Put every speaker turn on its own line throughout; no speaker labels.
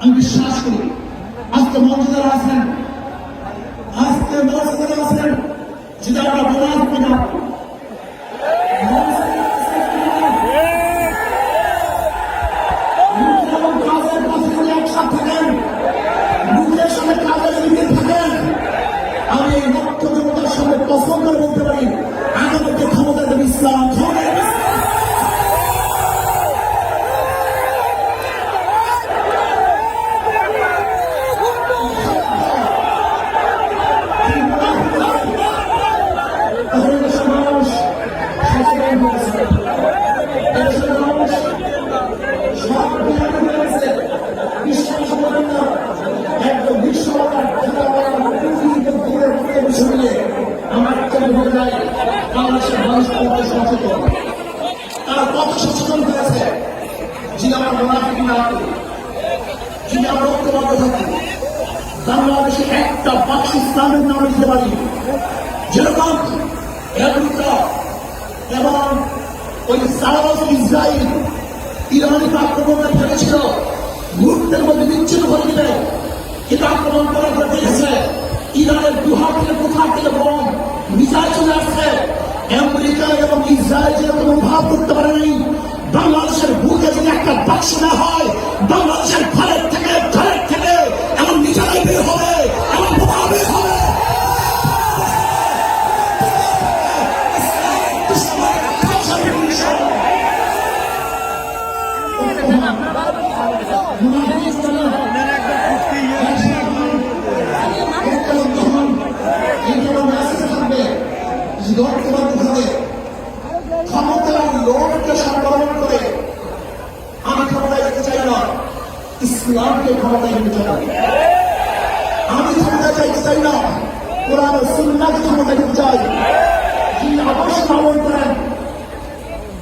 আমি বিশ্বাস করি। আজকে মঞ্চদার আছেন। আজকে মঞ্চদার আছেন। যদি আমরা বোনাস পেতাম বাংলাদেশের মানুষ সচেতন তারা কত সচেতন হয়েছে? যিনি আমার মোনাফিক না যিনি আমরা ঐক্যবদ্ধ থাকি, বাংলাদেশে একটা ইসলামের নাম পারি। যেরকম আমেরিকা এবং ওই ইসরায়েল ইরানিকে আক্রমণে ফেলেছিল মুহূর্তের মধ্যে বিচ্ছিন্ন ক্ষমতার লোককে সংগ্রহণ করে আমি ক্ষমতায় যেতে চাই না, ইসলামকে ক্ষমতায় নিতে চাই আমি ক্ষমতায় চাইতে চাই না, কোরআন সুন্নাকে ক্ষমতায় নিতে চাই। যিনি আদর্শ পালন করেন,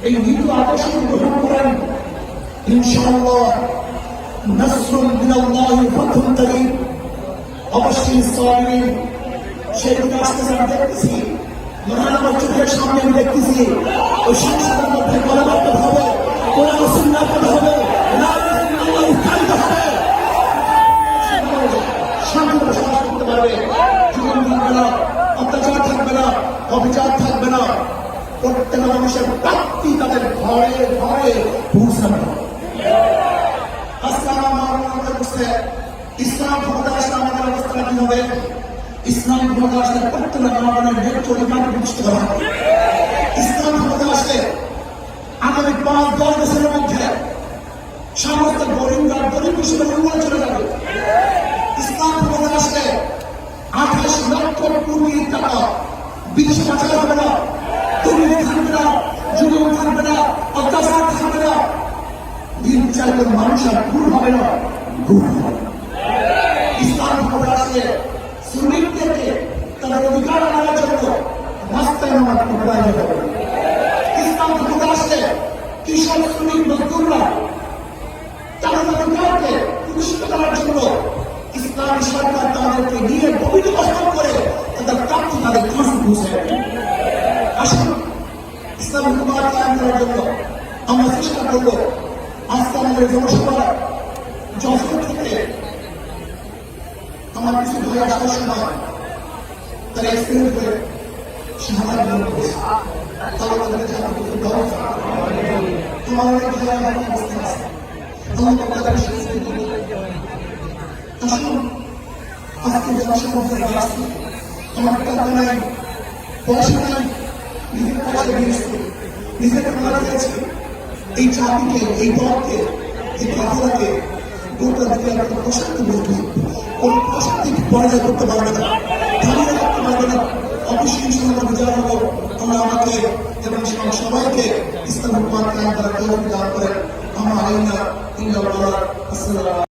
এই নীতি আদর্শ গ্রহণ করেন, ইনশাআল্লাহ নসরুল মিনাল্লাহ ফাতহুন করিম, অবশ্যই সাবিরিন সেদিকে আসতেছে আমি দেখতেছি। মহান আমার চোখের সামনে আমি দেখতেছি ওই সংসদের মধ্যে কলমাত্ম হবে, কোরআন সুন্নাহ পড়া হবে উচ্চারিত হবে। শান্তি বসবাস করতে পারবে। জীবন থাকবে না, অত্যাচার থাকবে না, অবিচার থাকবে না। প্রত্যেক মানুষের প্রাপ্তি তাদের ঘরে ঘরে বুঝতে ইসলাম ক্ষমতা আসলে আমাদের অবস্থা কি হবে? ইসলাম ক্ষমতা আসলে প্রত্যেক আমাদের ন্যায্য অধিকার প্রতিষ্ঠিত হবে ইসলাম ক্ষমতা আসলে আগামী পাঁচ, দশ বছরের মধ্যে সমস্ত গরিবরা গরিব হিসেবে উন্নয়ন চলে যাবে। ইসলাম ক্ষমতা আসলে আঠাশ লক্ষ কোটি টাকা। বিদেশে পাঠানো হবে না। তুমি থাকবে না, যুবক থাকবে না, অত্যাচার থাকবে না। নির্বিচার করে মানুষ আর ভুল হবে না, ভুল হবে। ইসলাম খবর আসলে শ্রমিকদেরকে তাদের অধিকার আনার জন্য রাস্তায় নামার কোনো হবে ইসলাম খবর আসলে কৃষক, শ্রমিক, মজদুররা তাদের অধিকারকে প্রতিষ্ঠিত করার জন্য ইসলামী সরকার তাদেরকে নিয়ে গভীর কষ্ট করে তাদের প্রাপ্তি তাদের কাছে পৌঁছে আসুন, ইসলামী কুমার কায়ন করার জন্য আমরা চেষ্টা করব আজকে আমাদের জনসভা যশোর থেকে আমার কিছু ভাই আসার সময় তারা এক্সপিরিয়েন্স করে শাহাদ তারা তাদের করতে দেওয়া তোমার অনেক ভাই আমার অবস্থা আছে আমার তাদের সাথে আসুন আজকে জনসভা থেকে আসছি আমার টাকা নাই পয়সা নাই নিজের পয়সা দিয়েছি নিজেকে মারা গেছে এই জাতিকে এই দলকে এই কথাটাকে গোটা দিকে একটা প্রশান্তি বলবে কোন প্রশান্তি পরাজয় করতে পারবে না না অবশ্যই ইনশাআল্লাহ বিজয় হব। আমরা আমাকে এবং সবাইকে ইসলাম হুকুমাত কায়ন করার তৌফিক দান করেন আমার ইন্দাল্লাহ আসসালাম